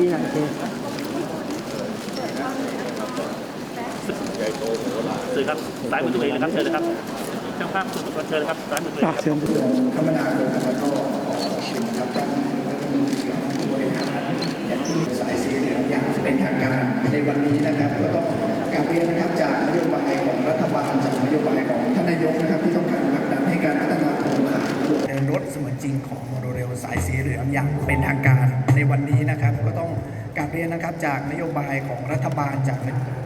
ออฟฟี่นะโอเคสื่อครับซ้ายมือตัวเองนะครับเชิญเลยครับช่างภาพคุณสุพรรณเชิญเลยครับซ้ายมือตัวเองเชิญคมนาคมนะครับก็ชิมครับท่านผู้บริหารที่สายสีเหลืองอย่างเป็นทางการในวันนี้นะครับก็ต้องกราบเรียนนะครับจากนโยบายของรัฐบาลจากนโยบายของท่านนายกนะครับที่ต้องการผลักดันให้การพัฒนาโครงข่ายเดินรถเสมือนจริงของโมโนเรลสายสีเหลืองอย่างเป็นทางการในวันนี้นะครับ เรียนนะครับจากนโยบายของรัฐบาลจาก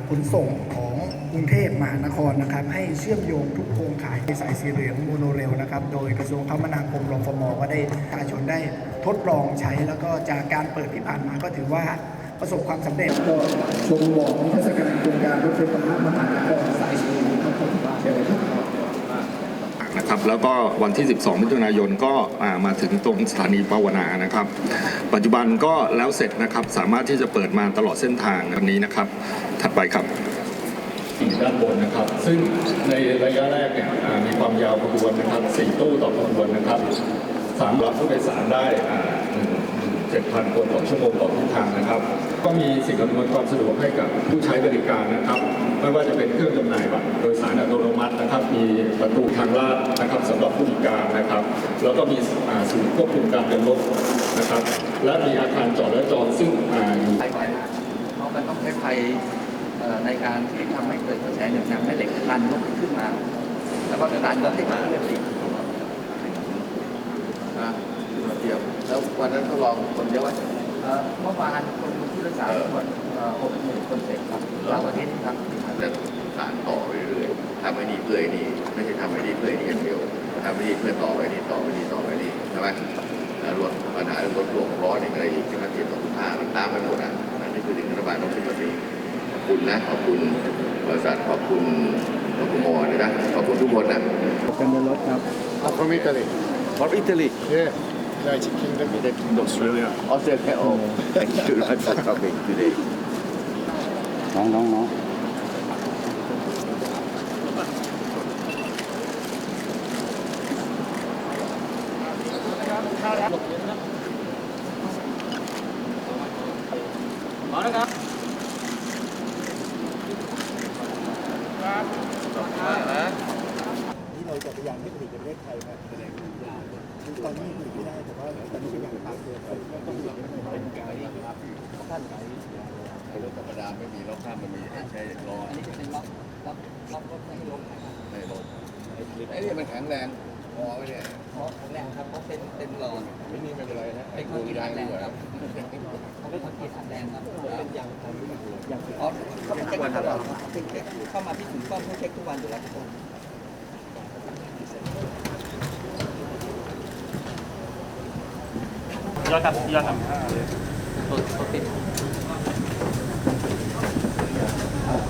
ขนส่งของกรุงเทพมหานครนะครับ ให้เชื่อมโยงทุกโครงข่ายสายสีเหลืองโมโนเรลนะครับ โดยกระทรวงคมนาคมรฟมก็ได้ประชาชนได้ทดลองใช้แล้วก็จากการเปิดที่ผ่านมาก็ถือว่าประสบความสำเร็จก็ชมบอกนิทรรศการโครงการรถไฟฟ้ามหานครสายสีเหลืองครับผมเชิญเลยครับ นะครับแล้วก็วันที่ 12 มิถุนายนก็มาถึงตรงสถานีปาวนานะครับ ปัจจุบันก็แล้วเสร็จนะครับสามารถที่จะเปิดมาตลอดเส้นทางอันนี้นะครับ ถัดไปครับด้านบนนะครับ ซึ่งในระยะแรกเนี่ยมีความยาวขบวนนะครับสี่ตู้ต่อขบวนนะครับสามรับผู้โดยสารได้เจ็ดพันคนต่อชั่วโมงต่อทิศทางนะครับ ก็มีสิ่งอำนวยความสะดวกให้กับผู้ใช้บริการนะครับไม่ว่าจะเป็นเครื่องจำหน่ายบัตรโดยสารอัตโนมัตินะครับ มีประตูทางลาดนะครับสำหรับผู้พิการนะครับ แล้วก็มีอ่าศูนย์ควบคุมการเดินรถนะครับ และมีอาคารจอดและจอดซึ่งอ่าอยู่ไฟไฟเพราะมันต้องใช้ไฟเอ่อในการที่ทำให้เกิดกระแสเหนี่ยวให้เหล็กดันลุกขึ้นมา แล้วก็ดันรถให้มาเรื่อยๆนะเดียวแล้ววันนั้นทดลองคนเยอะไหมเอ่อเมื่อวานคนผู้โดยสารทั้งหมด หกหมื่นคนเสร็จครับเสาร์อาทิตย์ครับจะสานต่อไปเรื่อยๆทำให้ดีเพื่อไอ้นี่ไม่ใช่ทำให้ดีเพื่อไอ้นี่อย่างเดียวทำให้ดีเพื่อต่อไปนี่ต่อไปนี่ต่อไปนี่ใช่ไหมแล้วลดปัญหาเรื่องรถหลวงร้อนอย่างไรอีกที่มันเทียบกับคุณค่ามันตามไปหมดอะนั่นนี่คือสิ่งที่รัฐบาลต้องคิดมาสิขอบคุณนะขอบคุณบริษัทขอบคุณรพมเลยนะขอบคุณทุกคนนะการเดินรถครับ From Italy. From Italy Yeah. United Kingdom. Australia Australia oh thank you very much for coming today น้องน้องน้องนี่เราจะพยายามให้ผลิตในประเทศไทยมาแสดงยาวตอนนี้ผลิตไม่ได้แต่ว่าตอนนี้พยายามตามตัวไปก็ต้องเป็นไกด์ครับท่านไกด์รถธรรมดาไม่มีล้อกข้ามมันมีใช้ล้ออันนี้จะเป็นล็อกล็อกล็อกรถไม่ให้ล้มนะครับในรถไอ้นี่มันแข็งแรงพอไหมเนี่ยเพราะแรงครับเพราะเป็นเป็นหลอดไม่นี่ไม่เป็นไรนะเป็นคนกรีตอัดแรงครับเขาเป็นคอนกรีตอัดแรงครับเป็นอย่างอย่างเขาเป็นเช็คตลอดครันเข้ามาที่ถึงป้อมเขาเช็คทุกวันอยู่แล้วทุกคนยอดครับยอดครับตัวตัวติด นะที่ใคร กระลัน ขอ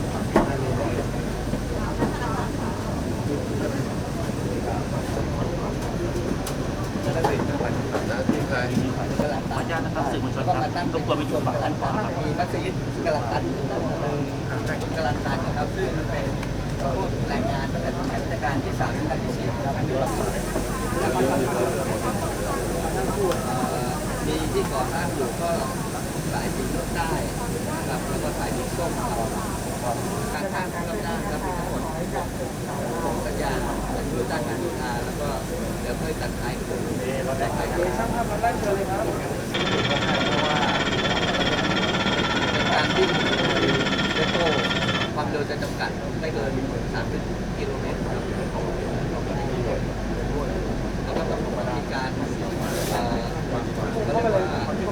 อนุญาตนะครับสื่อมวลชนก็ครับมาตั้งรบกวนไปอยู่ฝั่งด้านขวาครับมีมัสยิดกลันตันกลันตันนะครับซึ่งเป็นแรงงานตั้งแต่สมัยรัชกาลที่สามรัชกาลที่สี่ครับมีที่ก่อสร้างอยู่ก็สายสีรถได้นะครับแล้วก็สายสีส้มางข้างรับจ้างครับมีทั้งหมดของสัญญาเป็นรู้จ้างงานทาแล้วก็เดี๋ยวค่อยตัดท้ายกันเราได้ไปช่างภาพมาได้เชิญเลยครับ การวิ่งเรโต้ความเร็วจะจำกัดไม่เกิน30กิโลเมตรครับแล้วก็ต้องมีการเอ่อเขาเรียกว่าอันนี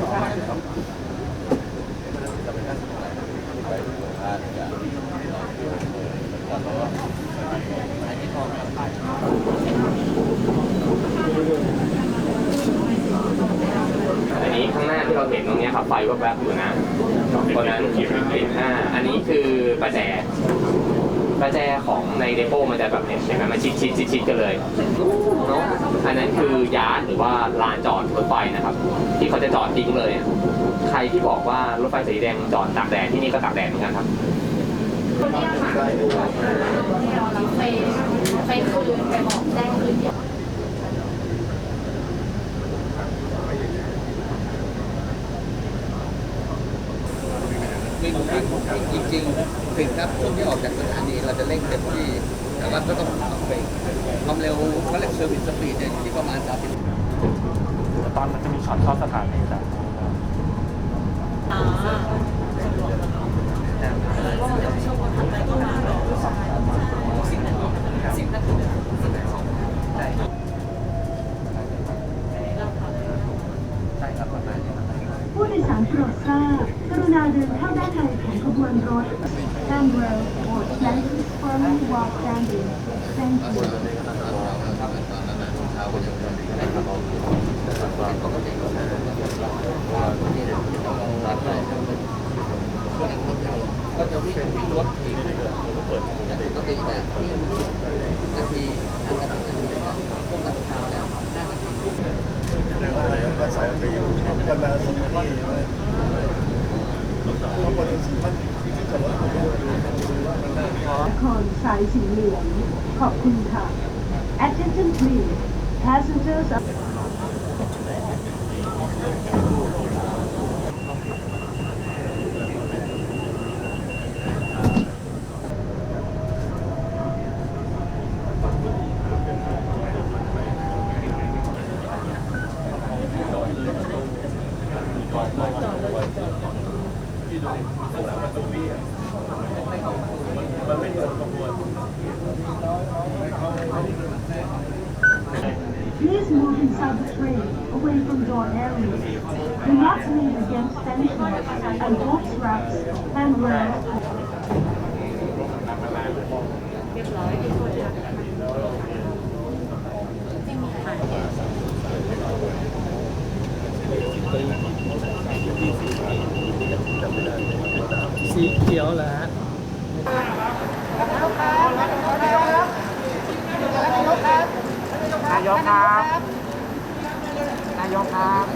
้พอครับ อันนี้ข้างหน้าที่เราเห็นตรงเนี้ยครับไฟแวบๆอยู่นะตอนนั้นเห็นอ่าอันนี้คือประแจประแจของในเดโปมันจะแบบเห็นไหมมันชิดชิดชิดชิดกันเลยเนาะอันนั้นคือยาร์ดหรือว่าลานจอดรถไฟนะครับ ที่เขาจะจอดทิ้งเลย ใครที่บอกว่ารถไฟสีแดงจอดตากแดดที่นี่ก็ตากแดดเหมือนกันครับเราไปไปคืนไปบอกแจ้งคืน วิ่งวิ่งวิ่งจริงๆถึงครับช่วงที่ออกจากสถานีเราจะเร่งเต็มที่ แต่ว่าก็ต้องต้อเบรกความเร็วเขาเร็วเซอร์วิสสปีดเนี่ยที่ประมาณ30ตอนมันจะมีช็อตเข้าสถานีแต่อ๋อ ก็ใส่ไปอยู่กันแล้วสมัยนี้เพราะคนที่มันจะลดนครสายสีเหลืองขอบคุณค่ะ Attention please passengers of Please move inside the train, away from door areas. Do not lean against fences and boat straps and rails. สีเขียวเหรอฮะนายกครับ นายกครับ